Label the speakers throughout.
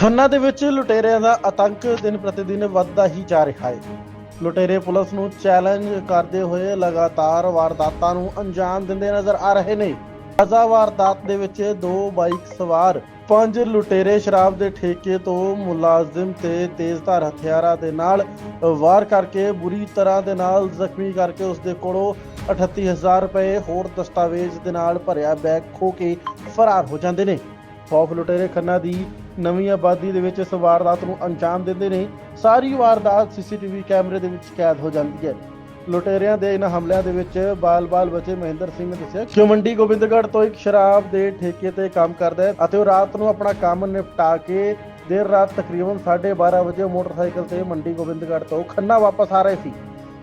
Speaker 1: ਖੰਨਾ ਦੇ ਵਿੱਚ ਲੁਟੇਰਿਆਂ ਦਾ ਆਤੰਕ ਦਿਨ ਪ੍ਰਤੀ ਦਿਨ ਵੱਧਦਾ ਹੀ ਜਾ ਰਿਹਾ ਹੈ। ਲੁਟੇਰੇ ਪੁਲਿਸ ਨੂੰ ਚੈਲੰਜ ਕਰਦੇ ਹੋਏ ਲਗਾਤਾਰ ਵਾਰਦਾਤਾਂ ਨੂੰ ਅੰਜਾਮ ਦਿੰਦੇ ਨਜ਼ਰ ਆ ਰਹੇ ਨੇ। ਤਾਜ਼ਾ ਵਾਰਦਾਤ ਦੇ ਵਿੱਚ ਦੋ ਬਾਈਕ ਸਵਾਰ, ਪੰਜ ਲੁਟੇਰੇ ਸ਼ਰਾਬ ਦੇ ਠੇਕੇ ਤੋਂ ਮੁਲਾਜ਼ਮ ਤੇ ਤੇਜ਼ਧਾਰ ਹਥਿਆਰਾਂ ਦੇ ਨਾਲ ਵਾਰ ਕਰਕੇ ਬੁਰੀ ਤਰ੍ਹਾਂ ਦੇ ਨਾਲ ਜ਼ਖਮੀ ਕਰਕੇ ਉਸ ਦੇ ਕੋਲੋਂ 38000 ਰੁਪਏ ਹੋਰ ਦਸਤਾਵੇਜ਼ ਦੇ ਨਾਲ ਭਰਿਆ ਬੈਗ ਖੋ ਕੇ ਫਰਾਰ ਹੋ ਜਾਂਦੇ ਨੇ। ਖੌਫ ਲੁਟੇਰੇ ਖੰਨਾ ਦੀ ਨਵੀਂ ਆਬਾਦੀ ਦੇ ਵਿੱਚ ਇਸ ਵਾਰਦਾਤ ਨੂੰ ਅੰਜਾਮ ਦਿੰਦੇ ਨੇ। ਸਾਰੀ ਵਾਰਦਾਤ ਸੀਸੀਟੀਵੀ ਕੈਮਰੇ ਦੇ ਵਿੱਚ ਕੈਦ ਹੋ ਜਾਂਦੀ ਹੈ। ਲੁਟੇਰਿਆਂ ਦੇ ਇਹਨਾਂ ਹਮਲਿਆਂ ਦੇ ਵਿੱਚ ਬਾਲ-ਬਾਲ ਬਚੇ ਮਹਿੰਦਰ ਸਿੰਘ ਨੇ ਦੱਸਿਆ ਕਿ ਮੰਡੀ ਗੋਬਿੰਦਗੜ੍ਹ ਤੋਂ ਇੱਕ ਸ਼ਰਾਬ ਦੇ ਠੇਕੇ ਤੇ ਕੰਮ ਕਰਦਾ ਹੈ ਅਤੇ ਉਹ ਰਾਤ ਨੂੰ ਆਪਣਾ ਕੰਮ ਨਿਪਟਾ ਕੇ ਦੇਰ ਰਾਤ ਤਕਰੀਬਨ 12:30 ਵਜੇ ਮੋਟਰਸਾਈਕਲ ਤੇ ਮੰਡੀ ਗੋਬਿੰਦਗੜ੍ਹ ਤੋਂ ਖੰਨਾ ਵਾਪਸ ਆ ਰਹੇ ਸੀ।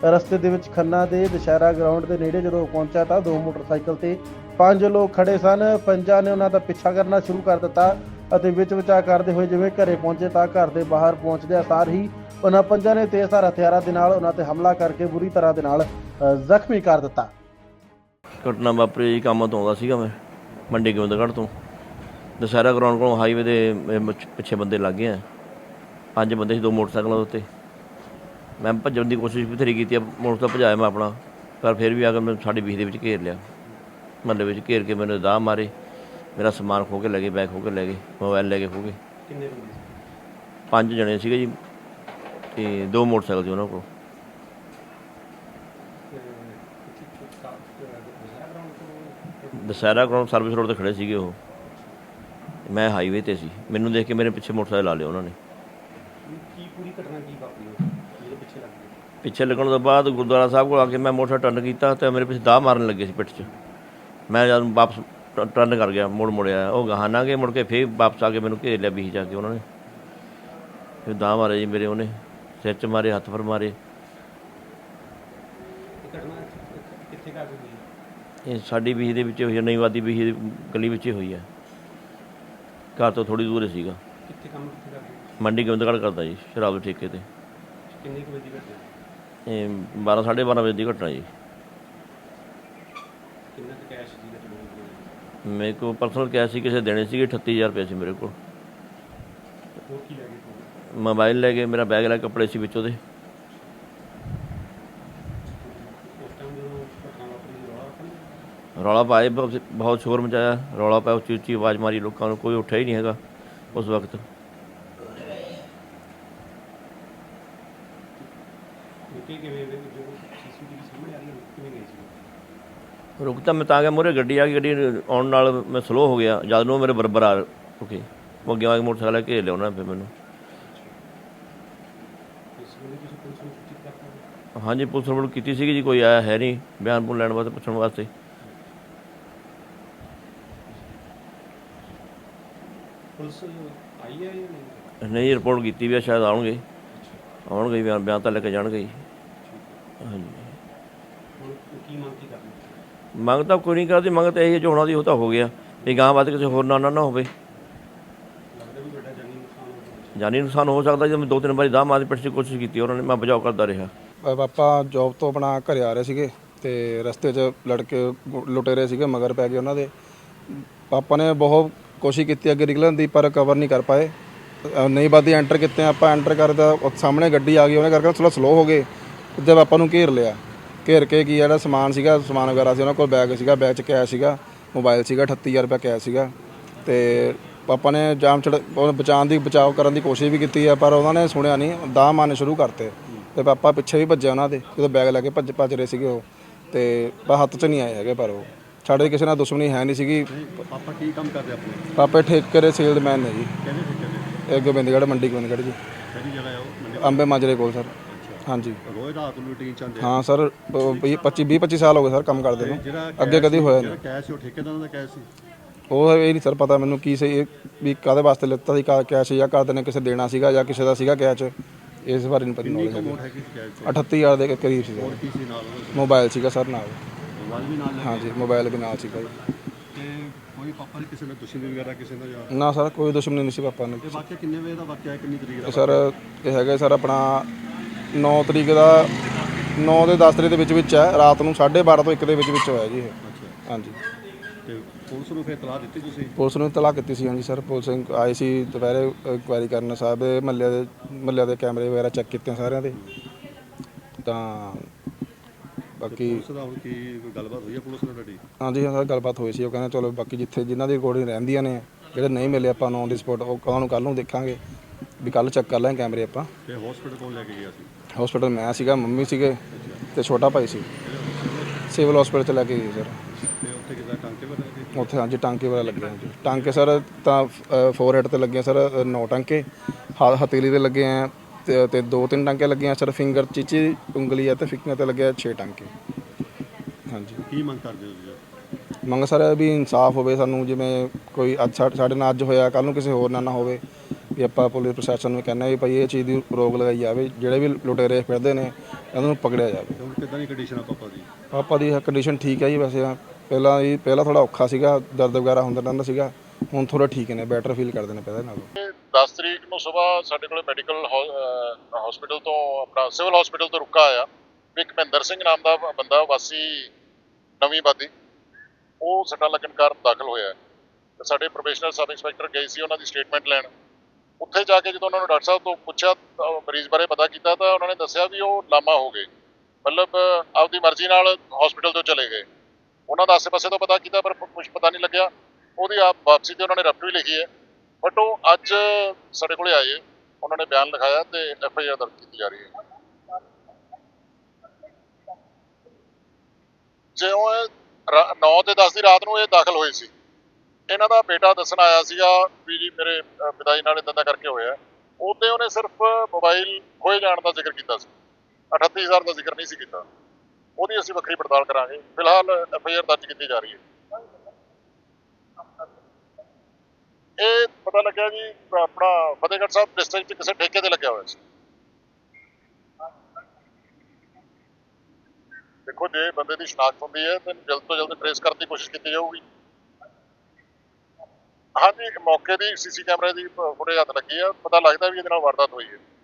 Speaker 1: ਰਸਤੇ ਦੇ ਵਿੱਚ ਖੰਨਾ ਦੇ ਦੁਸ਼ਹਿਰਾ ਗਰਾਊਂਡ ਦੇ ਨੇੜੇ ਜਦੋਂ ਉਹ ਪਹੁੰਚਿਆ ਤਾਂ ਦੋ ਮੋਟਰਸਾਈਕਲ ਤੇ ਪੰਜ ਲੋਕ ਖੜੇ ਸਨ। ਪੰਜਾਂ ਨੇ ਉਹਨਾਂ ਦਾ ਪਿੱਛਾ ਕਰਨਾ ਸ਼ੁਰੂ ਕਰ ਦਿੱਤਾ। ਅਤੇ ਵਿੱਚ ਵਿਚਾ ਕਰਦੇ ਹੋਏ ਜਿਵੇਂ ਘਰੇ ਪਹੁੰਚੇ ਤਾਂ ਘਰ ਦੇ ਬਾਹਰ ਪਹੁੰਚਦੇ ਸਾਰ ਹੀ ਉਹਨਾਂ ਪੰਜਾਂ ਨੇ ਤੇਜ਼ਧਾਰ ਹਥਿਆਰਾਂ ਦੇ ਨਾਲ ਉਹਨਾਂ ਤੇ ਹਮਲਾ ਕਰਕੇ ਬੁਰੀ ਤਰ੍ਹਾਂ ਦੇ ਨਾਲ ਜ਼ਖਮੀ ਕਰ ਦਿੱਤਾ।
Speaker 2: ਘਟਨਾ ਵਾਪਰੀ ਜੀ, ਕੰਮ ਤੋਂ ਆਉਂਦਾ ਸੀਗਾ ਮੈਂ, ਮੰਡੀ ਗੋਬਿੰਦਗੜ੍ਹ ਤੋਂ। ਦੁਸਹਿਰਾ ਗਰਾਊਂਡ ਕੋਲੋਂ ਹਾਈਵੇ ਦੇ ਪਿੱਛੇ ਬੰਦੇ ਲੱਗ ਗਏ ਆ। ਪੰਜ ਬੰਦੇ ਸੀ, ਦੋ ਮੋਟਰਸਾਈਕਲਾਂ ਦੇ ਉੱਤੇ। ਮੈਂ ਭੱਜਣ ਦੀ ਕੋਸ਼ਿਸ਼ ਵੀ ਬਥੇਰੀ ਕੀਤੀ ਆ, ਮੋਟਰਸਾਈਕਲ ਭਜਾਇਆ ਮੈਂ ਆਪਣਾ, ਪਰ ਫਿਰ ਵੀ ਆ ਕੇ ਮੈਨੂੰ ਸਾਡੀ ਬੀਹ ਦੇ ਵਿੱਚ ਘੇਰ ਲਿਆ। ਮਹੱਲੇ ਵਿੱਚ ਘੇਰ ਕੇ ਮੈਨੂੰ ਦਾਅ ਮਾਰੇ। ਮੇਰਾ ਸਮਾਨ ਖੋ ਕੇ ਲੈ ਗਏ ਬੈਗ ਖੋ ਕੇ ਲੈ ਗਏ ਮੋਬਾਈਲ ਲੈ ਕੇ ਖੋ ਗਏ।
Speaker 3: ਕਿੰਨੇ ਬੰਦੇ ਸੀ?
Speaker 2: ਪੰਜ ਜਣੇ ਸੀਗੇ ਜੀ ਤੇ ਦੋ ਮੋਟਰਸਾਈਕਲ ਸੀ ਉਹਨਾਂ ਕੋਲ।
Speaker 3: ਤੇ ਕਿੱਥੇ ਦੁਸਹਿਰਾ ਗਰਾਊਂਡ ਤੋਂ
Speaker 2: ਦੁਸਹਿਰਾ ਗਰਾਊਂਡ ਸਰਵਿਸ ਰੋਡ ਤੇ ਖੜੇ ਸੀਗੇ ਉਹ। ਮੈਂ ਹਾਈਵੇ ਤੇ ਸੀ। ਮੈਨੂੰ ਦੇਖ ਕੇ ਮੇਰੇ ਪਿੱਛੇ ਮੋਟਰਸਾਈਕਲ ਲਾ ਲਿਆ ਉਹਨਾਂ ਨੇ।
Speaker 3: ਕੀ ਪੂਰੀ ਘਟਨਾ ਕੀ ਵਾਪਰੀ ਜਿਹਦੇ ਪਿੱਛੇ ਲੱਗ ਗਏ?
Speaker 2: ਪਿੱਛੇ ਲੱਗਣ ਤੋਂ ਬਾਅਦ ਗੁਰਦੁਆਰਾ ਸਾਹਿਬ ਕੋਲ ਆ ਕੇ ਮੈਂ ਮੋਟਰ ਟਰਨ ਕੀਤਾ ਤੇ ਮੇਰੇ ਪਿੱਛੇ ਦਾਅ ਮਾਰਨ ਲੱਗੇ ਸੀ ਪਿੱਠ 'ਚ। ਮੈਂ ਜਦ ਵਾਪਸ ਟਰਨ ਕਰ ਗਿਆ ਮੁੜ ਮੁੜਿਆ। ਉਹ ਗਾਹਾਂ ਨਾ ਗਏ ਮੁੜ ਕੇ ਫੇਰ ਵਾਪਸ ਆ ਕੇ ਮੈਨੂੰ ਘੇਰ ਲਿਆ ਬੀਹ ਜਾ ਕੇ ਉਹਨਾਂ ਨੇ। ਫਿਰ ਦਾਅ ਮਾਰੇ ਜੀ ਮੇਰੇ ਉਹਨੇ ਸਿਰ 'ਚ ਮਾਰੇ ਹੱਥ ਪਰ ਮਾਰੇ।
Speaker 3: ਇਹ ਹੈ
Speaker 2: ਸਾਡੀ ਬੀਹ ਦੇ ਵਿੱਚ ਹੋਈ ਹੈ ਨਈਵਾਦੀ ਬੀਹ ਦੀ ਗਲੀ ਵਿੱਚ ਹੀ ਹੋਈ ਹੈ ਘਰ ਤੋਂ ਥੋੜੀ ਦੂਰ ਸੀਗਾ।
Speaker 3: ਕਿੱਥੇ ਕੰਮ ਕਿੱਥੇ ਕਰਦੇ?
Speaker 2: ਮੰਡੀ ਗੋਬਿੰਦਗੜ੍ਹ ਕਰਦਾ ਜੀ ਸ਼ਰਾਬ ਦੇ ਠੇਕੇ ਤੇ।
Speaker 3: ਕਿੰਨੇ ਕੁ ਵਜੇ ਦੀ ਘਟਨਾ?
Speaker 2: ਇਹ 12 12:30 ਵਜੇ ਦੀ ਘਟਨਾ ਜੀ।
Speaker 3: ਕਿੰਨਾ ਕੁ ਕੈਸ਼ ਤੁਹਾਡੇ ਕੋਲ
Speaker 2: ਮੇਰੇ ਕੋਲ ਪਰਸਨਲ ਕੈਸ਼ ਸੀ ਕਿਸੇ ਦੇਣੇ ਸੀਗੇ 38000 ਰੁਪਏ ਸੀ ਮੇਰੇ ਕੋਲ।
Speaker 3: ਹੋਰ ਕੀ ਲੈ ਗਏ
Speaker 2: ਮੋਬਾਈਲ ਲੈ ਗਏ ਮੇਰਾ ਬੈਗ ਲੈ ਕੇ ਕੱਪੜੇ ਸੀ ਵਿੱਚ ਉਹਦੇ
Speaker 3: ਉਸ ਟਾਈਮ ਜਦੋਂ ਘਟਨਾ ਵਾਪਰੀ ਰੌਲਾ
Speaker 2: ਰੌਲਾ ਪਾਏ ਬਹੁਤ ਬਹੁਤ ਸ਼ੋਰ ਮਚਾਇਆ। ਰੌਲਾ ਪਾਇਆ ਉੱਚੀ ਉੱਚੀ ਆਵਾਜ਼ ਮਾਰੀ ਲੋਕਾਂ ਨੂੰ ਕੋਈ ਉੱਠਿਆ ਹੀ ਨਹੀਂ ਹੈਗਾ ਉਸ ਵਕਤ।
Speaker 3: ਰੁਕੇ ਕਿਵੇਂ ਵੇ ਸੀਸੀਟੀਵੀ ਸਾਹਮਣੇ ਆ ਰਹੀ ਹੈ ਕਿਵੇਂ ਗਏ ਸੀ?
Speaker 2: ਰੁਕ ਤਾਂ ਮੈਂ ਤਾਂ ਗਿਆ ਮੂਹਰੇ ਗੱਡੀ ਆ ਗਈ ਗੱਡੀ ਆਉਣ ਨਾਲ ਮੈਂ ਸਲੋ ਹੋ ਗਿਆ। ਜਦ ਨੂੰ ਮੇਰੇ ਬਰਾਬਰ ਆ ਰੁਕੇ। ਉਹ ਅੱਗੇ ਆ ਕੇ ਮੋਟਰਸਾਈਕਲ ਲੈ ਕੇ ਘੇਰ ਲਿਆ ਉਹਨਾਂ ਫਿਰ ਮੈਨੂੰ। ਹਾਂਜੀ ਪੁਲਿਸ ਰਿਪੋਰਟ ਕੀਤੀ ਸੀਗੀ ਜੀ ਕੋਈ ਆਇਆ ਹੈ ਨਹੀਂ। ਬਿਆਨ ਬੁਨ ਲੈਣ ਵਾਸਤੇ ਪੁੱਛਣ ਵਾਸਤੇ।
Speaker 3: ਪੁਲਿਸ ਆਈ ਹੈ ਨਹੀਂ?
Speaker 2: ਰਿਪੋਰਟ ਕੀਤੀ ਵੀ ਆ ਸ਼ਾਇਦ ਆਉਣਗੇ। ਆਉਣਗੇ ਬਿਆਨ ਬਿਆਨ ਤਾਂ ਲੈ ਕੇ ਜਾਣਗੇ ਜੀ ਹਾਂਜੀ
Speaker 3: ਹੁਣ ਕੀ ਮੰਗ ਕੀ ਕਰਨੀ
Speaker 2: ਮੰਗ ਤਾਂ ਕੋਈ ਨਹੀਂ ਕਰਦੀ ਮੰਗ ਤਾਂ ਇਹ ਜੋ ਹੋਣਾ ਦੀ ਉਹ ਤਾਂ ਹੋ ਗਿਆ। ਇਹ ਗਾਂ ਬਾਅਦ ਕਿਸੇ ਹੋਰ ਨਾਲ ਨਾ ਨਾ ਹੋਵੇ।
Speaker 3: ਵੀ ਜਾਨੀ ਨੁਕਸਾਨ ਹੋ
Speaker 2: ਸਕਦਾ। ਜਦੋਂ ਮੈਂ ਦੋ ਤਿੰਨ ਵਾਰੀ ਦਾਹ ਮਾਰਨ ਦੀ ਪਿੱਛੇ ਕੋਸ਼ਿਸ਼ ਕੀਤੀ ਉਹਨਾਂ ਨੇ ਮੈਂ ਬਚਾਓ ਕਰਦਾ ਰਿਹਾ।
Speaker 4: ਪਾਪਾ ਜੌਬ ਤੋਂ ਆਪਣਾ ਘਰੇ ਆ ਰਹੇ ਸੀਗੇ ਤੇ ਰਸਤੇ 'ਚ ਲੜਕੇ ਲੁਟੇਰੇ ਸੀਗੇ ਮਗਰ ਪੈ ਗਏ ਉਹਨਾਂ ਦੇ। ਪਾਪਾ ਨੇ ਬਹੁਤ ਕੋਸ਼ਿਸ਼ ਕੀਤੀ ਅੱਗੇ ਨਿਕਲਣ ਦੀ ਪਰ ਕਵਰ ਨਹੀਂ ਕਰ ਪਾਏ। ਨਈ ਬਾਦੀ ਐਂਟਰ ਕੀਤੇ ਆਪਾਂ ਐਂਟਰ ਕਰਦਾ ਸਾਹਮਣੇ ਗੱਡੀ ਆ ਗਈ ਉਹਨੇ ਕਰਕੇ ਥੋੜਾ ਸਲੋ ਹੋ ਗਏ। ਤੇ ਪਾਪਾ ਨੂੰ ਘੇਰ ਲਿਆ। ਘੇਰ ਕੇ ਕੀ ਜਿਹੜਾ ਸਮਾਨ ਸੀਗਾ ਸਮਾਨ ਵਗੈਰਾ ਸੀ ਉਹਨਾਂ ਕੋਲ ਬੈਗ ਸੀਗਾ ਬੈਗ 'ਚ ਕੈਸ਼ ਸੀਗਾ ਮੋਬਾਈਲ ਸੀਗਾ 38000 ਰੁਪਏ ਕੈਸ਼ ਸੀਗਾ। ਤੇ ਪਾਪਾ ਨੇ ਜਾਮ ਚੜ ਉਹ ਬਚਾਉਣ ਦੀ ਬਚਾਅ ਕਰਨ ਦੀ ਕੋਸ਼ਿਸ਼ ਵੀ ਕੀਤੀ ਹੈ ਪਰ ਉਹਨਾਂ ਨੇ ਸੁਣਿਆ ਨਹੀਂ ਦਾਅ ਮਾਰਨੇ ਸ਼ੁਰੂ ਕਰਤੇ। ਤੇ ਪਾਪਾ ਪਿੱਛੇ ਵੀ ਭੱਜਿਆ ਉਹਨਾਂ ਦੇ ਜਦੋਂ ਬੈਗ ਲੈ ਕੇ ਭੱਜ ਭੱਜ ਰਹੇ ਸੀਗੇ ਉਹ। ਤੇ ਪਰ ਹੱਥ 'ਚ ਨਹੀਂ ਆਏ ਹੈਗੇ ਪਰ ਉਹ। ਸਾਡੇ ਕਿਸੇ ਨਾਲ ਦੁਸ਼ਮਣੀ ਹੈ ਨਹੀਂ ਸੀਗੀ।
Speaker 3: ਪਾਪਾ ਕੀ ਕੰਮ ਕਰਦੇ ਆਪਣੇ?
Speaker 4: ਪਾਪੇ ਠੇਕੇ ਦੇ ਸੇਲਜ਼ਮੈਨ ਨੇ ਜੀ।
Speaker 3: ਕਿਹੜੇ ਠੇਕੇ ਦੇ?
Speaker 4: ਇਹ ਗੋਬਿੰਦਗੜ੍ਹ ਮੰਡੀ ਗੋਬਿੰਦਗੜ੍ਹ ਜੀ।
Speaker 3: ਕਿਹੜੀ ਜਗ੍ਹਾ ਹੈ ਉਹ?
Speaker 4: ਅੰਬੇ ਮਾਜਰੇ ਕੋਲ ਸਰ। ਹਾਂਜੀ।
Speaker 3: ਰੋਜ਼ ਰਾਤ ਨੂੰ ਰੂਟੀਨ ਚੱਲਦੇ
Speaker 4: ਹਾਂ ਸਰ 25 20 25 ਸਾਲ ਹੋ ਗਏ ਸਰ ਕੰਮ ਕਰਦੇ ਨੂੰ।
Speaker 3: ਜਿਹੜਾ
Speaker 4: ਅੱਗੇ ਕਦੀ ਹੋਇਆ ਨਹੀਂ।
Speaker 3: ਕੈਸ਼ ਉਹ ਠੇਕੇਦਾਰਾਂ ਦਾ ਕੈਸ਼ ਸੀ?
Speaker 4: ਉਹ ਇਹ ਨਹੀਂ ਸਰ ਪਤਾ ਮੈਨੂੰ ਕੀ ਸੀ ਇਹ ਵੀ ਕਾਦੇ ਵਾਸਤੇ ਲਿੱਤਾ ਸੀ ਕਾ ਕੈਸ਼ ਜਾਂ ਕਾਦੇ ਨੇ ਕਿਸੇ ਦੇਣਾ ਸੀਗਾ ਜਾਂ ਕਿਸੇ ਦਾ ਸੀਗਾ ਕੈਸ਼। ਇਸ ਬਾਰੇ ਨਹੀਂ ਪਤਾ knowledge ਹੈਗੀ।
Speaker 3: ਅਮਾਉਂਟ ਹੈਗੀ ਸੀ ਕੈਸ਼
Speaker 4: 38000 ਦੇ ਕਰੀਬ ਸੀ ਸਰ
Speaker 3: ਕੀ ਸੀ ਨਾਲ? ਉਹਦੇ?
Speaker 4: ਮੋਬਾਈਲ ਸੀਗਾ ਸਰ ਨਾਲ।
Speaker 3: ਮੋਬਾਈਲ ਵੀ ਨਾਲ ਲੈ
Speaker 4: ਹਾਂਜੀ ਮੋਬਾਈਲ ਵੀ ਨਾਲ ਸੀਗਾ ਜੀ।
Speaker 3: ਤੇ ਕੋਈ ਪਾਪਾ ਦੀ ਕਿਸੇ ਨਾਲ ਦੁਸ਼ਮਣੀ ਵਗੈਰਾ ਕਿਸੇ ਨਾਲ ਜਾਂ?
Speaker 4: ਨਾ ਸਰ ਕੋਈ ਦੁਸ਼ਮਣੀ ਨਹੀਂ ਸੀ ਪਾਪਾ ਨੂੰ।
Speaker 3: ਇਹ ਵਾਕਿਆ ਕਿੰਨੇ ਵਜੇ ਦਾ ਵਾਕਿਆ ਹੈ ਕਿੰਨੀ ਤਰੀਕ ਦਾ
Speaker 4: ਸਰ ਇਹ ਹੈਗਾ ਸਰ ਆਪਣਾ 9 ਤਰੀਕ ਦਾ 9 ਦੇ 10 ਤਰੀਕ ਦੇ ਵਿੱਚ ਵਿੱਚ ਹੈ ਰਾਤ ਨੂੰ 12:30 ਤੋਂ 1 ਦੇ ਵਿੱਚ ਵਿੱਚ ਹੋਇਆ ਜੀ ਇਹ।
Speaker 3: ਅੱਛਾ।
Speaker 4: ਹਾਂਜੀ।
Speaker 3: ਤੇ ਪੁਲਿਸ ਨੂੰ ਫਿਰ ਤਲਾਹ ਦਿੱਤੀ ਤੁਸੀਂ?
Speaker 4: ਪੁਲਿਸ ਨੂੰ ਇਤਲਾਹ ਕੀਤੀ ਸੀ ਹਾਂਜੀ ਸਰ। ਪੁਲਿਸ ਆਏ ਸੀ ਦੁਪਹਿਰੇ ਇਨਕੁਆਇਰੀ ਕਰਨ ਸਾਹਿਬ ਦੇ ਮਹੱਲੇ ਦੇ ਮਹੱਲੇ ਦੇ ਕੈਮਰੇ ਵਗੈਰਾ ਚੈੱਕ ਕੀਤੇ ਸਾਰਿਆਂ ਦੇ। ਤਾਂ ਬਾਕੀ
Speaker 3: ਪੁਲਿਸ ਦਾ ਹੁਣ ਕੀ ਕੋਈ ਗੱਲਬਾਤ ਹੋਈ ਹੈ ਪੁਲਿਸ ਨਾਲ ਤੁਹਾਡੀ?
Speaker 4: ਹਾਂਜੀ ਹਾਂ ਸਰ ਗੱਲਬਾਤ ਹੋਈ ਸੀ। ਉਹ ਕਹਿੰਦੇ ਚਲੋ ਬਾਕੀ ਜਿੱਥੇ ਜਿਨ੍ਹਾਂ ਦੀ ਰਿਕਾਰਡਿੰਗ ਰਹਿੰਦੀਆਂ ਨੇ ਜਿਹੜੇ ਨਹੀਂ ਮਿਲੇ ਆਪਾਂ ਨੂੰ ਔਨ ਦੀ ਸਪੋਟ ਉਹ ਉਹਨਾਂ ਨੂੰ ਕੱਲ ਨੂੰ ਦੇਖਾਂਗੇ। ਵੀ ਕੱਲ ਚੈੱਕ ਕਰ ਲਾਂਗੇ ਕੈਮਰੇ ਆਪਾਂ।
Speaker 3: ਤੇ ਹਸਪੀਟਲ ਕੋਲ ਲੈ ਕੇ ਗਿਆ ਸੀ?
Speaker 4: ਹਸਪੀਟਲ ਮੈਂ ਸੀਗਾ ਮੰਮੀ ਸੀਗੇ ਤੇ ਛੋਟਾ ਭਾਈ ਸੀ। ਸਿਵਲ ਹਸਪੀਟਲ ਚ ਲੈ ਕੇ ਗਏ ਸਰ
Speaker 3: ਤੇ ਉੱਥੇ ਕਿਦਾਂ ਟਾਂਕੇ ਵਗੈਰਾ ਲੱਗੇ?
Speaker 4: ਉੱਥੇ ਹਾਂਜੀ ਟਾਂਕੇ ਵਾਲਾ ਲੱਗੇ ਹਾਂਜੀ। ਟਾਂਕੇ ਸਰ ਤਾਂ ਫੋਰਹੈਡ ਤੇ ਲੱਗੇ ਸਰ ਅ, ਨੌ ਟਾਂਕੇ। ਹ- ਹਥੇਲੀ ਤੇ ਲੱਗੇ ਆ ਤੇ ਤੇ ਦੋ ਤਿੰਨ ਟਾਂਕੇ ਲੱਗੇ ਆ ਸਰ ਫਿੰਗਰ ਚੀਚੀ ਉਂਗਲੀ ਆ ਤੇ ਫਿੰਗਰ ਤੇ ਲੱਗੇ ਆ 6 ਟਾਂਕੇ। ਹਾਂਜੀ।
Speaker 3: ਕੀ ਮੰਗ ਕਰਦੇ ਹੋ ਤੁਸੀਂ?
Speaker 4: ਮੰਗ ਸਰ ਵੀ ਇਨਸਾਫ ਹੋਵੇ ਸਾਨੂੰ ਜਿਵੇਂ ਕੋਈ ਅੱਜ ਸਾ- ਸਾਡੇ ਨਾਲ ਅੱਜ ਹੋਇਆ ਕੱਲ ਨੂੰ ਕਿਸੇ ਹੋਰ ਨਾਲ ਨਾ ਹੋਵੇ। ਵੀ ਆਪਾਂ ਪੁਲਿਸ ਪ੍ਰਸ਼ਾਸਨ ਨੂੰ ਕਹਿੰਦੇ ਵੀ ਭਾਈ ਇਹ ਚੀਜ਼ ਦੀ ਰੋਕ ਲਗਾਈ ਜਾਵੇ ਜਿਹੜੇ ਵੀ ਲੁਟੇਰੇ ਫਿਰਦੇ ਨੇ ਇਹਨਾਂ ਨੂੰ ਪਕੜਿਆ ਜਾਵੇ।
Speaker 3: ਹੁਣ ਕਿਦਾਂ ਦੀ ਕੰਡੀਸ਼ਨ ਆ ਪਾਪਾ ਦੀ?
Speaker 4: ਪਾਪਾ ਦੀ ਕੰਡੀਸ਼ਨ ਠੀਕ ਹੈ ਜੀ ਵੈਸੇ ਪਹਿਲਾਂ ਹੀ ਪਹਿਲਾਂ ਥੋੜਾ ਔਖਾ ਸੀਗਾ ਦਰਦ ਵਗੈਰਾ ਹੁੰਦਾ ਰਹਿੰਦਾ ਸੀਗਾ ਹੁਣ ਥੋੜਾ ਠੀਕ ਨੇ ਬੈਟਰ ਫੀਲ ਕਰਦੇ ਨੇ ਪਹਿਲਾਂ ਨਾਲੋਂ।
Speaker 5: 10 ਤਰੀਕ ਨੂੰ ਸਵੇਰ ਸਾਡੇ ਕੋਲੇ ਮੈਡੀਕਲ ਹਸਪੀਟਲ ਤੋਂ ਆਪਣਾ ਸਿਵਲ ਹਸਪੀਟਲ ਤੋਂ ਰੁਕਾ ਆਇਆ ਇੱਕ ਮਹਿੰਦਰ ਸਿੰਘ ਨਾਮ ਦਾ ਬੰਦਾ ਵਾਸੀ ਨਵੀਂ ਬਾਦੀ ਉਹ ਸੱਟਾਂ ਲੱਗਣ ਕਾਰਨ ਦਾਖਲ ਹੋਇਆ। ਸਾਡੇ ਪ੍ਰੋਫੈਸ਼ਨਲ ਸਬ ਇੰਸਪੈਕਟਰ ਗਏ ਸੀ ਉਹਨਾਂ ਦੀ ਸਟੇਟਮੈਂਟ ਲੈਣ। ਉੱਥੇ ਜਾ ਕੇ ਜਦੋਂ ਉਹਨਾਂ ਨੂੰ ਡਾਕਟਰ ਸਾਹਿਬ ਤੋਂ ਪੁੱਛਿਆ, ਤਾਂ ਮਰੀਜ਼ ਬਾਰੇ ਪਤਾ ਕੀਤਾ, ਤਾਂ ਉਹਨਾਂ ਨੇ ਦੱਸਿਆ ਵੀ ਉਹ ਲਾਮਾ ਹੋ ਗਏ। ਮਤਲਬ, ਆਪਦੀ ਮਰਜ਼ੀ ਨਾਲ ਹਸਪੀਟਲ ਤੋਂ ਚਲੇ ਗਏ। ਉਹਨਾਂ ਦਾ ਆਸੇ-ਪਾਸੇ ਤੋਂ ਪਤਾ ਕੀਤਾ, ਪਰ ਕੁਝ ਪਤਾ ਨਹੀਂ ਲੱਗਿਆ। ਉਹਦੀ ਆਪ ਵਾਪਸੀ ਤੇ ਉਹਨਾਂ ਨੇ ਰਫਟ ਵੀ ਲਿਖੀ ਹੈ। ਬਟ ਉਹ ਅੱਜ ਸਾਡੇ ਕੋਲੇ ਆਏ। ਹੈ। ਉਹਨਾਂ ਨੇ ਬਿਆਨ ਲਿਖਾਇਆ ਤੇ ਐਫ ਆਈ ਆਰ ਦਰਜ ਕੀਤੀ ਜਾ ਰਹੀ ਹੈ। ਜਿਉਂ 9 ਤੇ 10 ਦੀ ਰਾਤ ਨੂੰ ਇਹ ਦਾਖਲ ਹੋਏ ਸੀ ਇਹਨਾਂ ਦਾ ਬੇਟਾ ਦੱਸਣ ਆਇਆ ਸੀਗਾ ਵੀ ਜੀ ਮੇਰੇ ਅਹ, ਨਾਲ ਇਦਾਂ ਦਾ ਕਰਕੇ ਹੋਇਆ। ਉਹਦੇ ਉਹਨੇ ਸਿਰਫ ਮੋਬਾਈਲ ਖੋਏ ਜਾਣ ਦਾ ਜ਼ਿਕਰ ਕੀਤਾ ਸੀ। 38000 ਦਾ ਜ਼ਿਕਰ ਨਹੀਂ ਸੀ ਕੀਤਾ। ਉਹਦੀ ਅਸੀਂ ਵੱਖਰੀ ਪੜਤਾਲ ਕਰਾਂਗੇ। ਫਿਲਹਾਲ ਐਫ ਆਈ ਆਰ ਦਰਜ ਕੀਤੀ ਜਾ ਰਹੀ ਹੈ। ਇਹ ਪਤਾ ਲੱਗਿਆ ਜੀ ਆਪਣਾ ਫਤਿਹਗੜ੍ਹ ਸਾਹਿਬ ਡਿਸਟ੍ਰਿਕਟ 'ਚ ਕਿਸੇ ਠੇਕੇ ਤੇ ਲੱਗਿਆ ਹੋਇਆ ਸੀ। ਦੇਖੋ ਜੇ ਬੰਦੇ ਦੀ ਸ਼ਨਾਖਤ ਹੁੰਦੀ ਹੈ ਤੇ ਜਲਦ ਤੋਂ ਜਲਦ ਟ੍ਰੇਸ ਕਰਨ ਦੀ ਕੋਸ਼ਿਸ਼ ਕੀਤੀ ਜਾਊਗੀ। ਹਾਂਜੀ, ਇੱਕ ਮੌਕੇ ਦੀ ਸੀਸੀ ਕੈਮਰੇ ਦੀ ਫੁਟੇਜ ਹੱਥ ਲੱਗੀ ਆ, ਪਤਾ ਲੱਗਦਾ ਵੀ ਇਹਦੇ ਨਾਲ ਵਾਰਦਾਤ ਹੋਈ ਹੈ।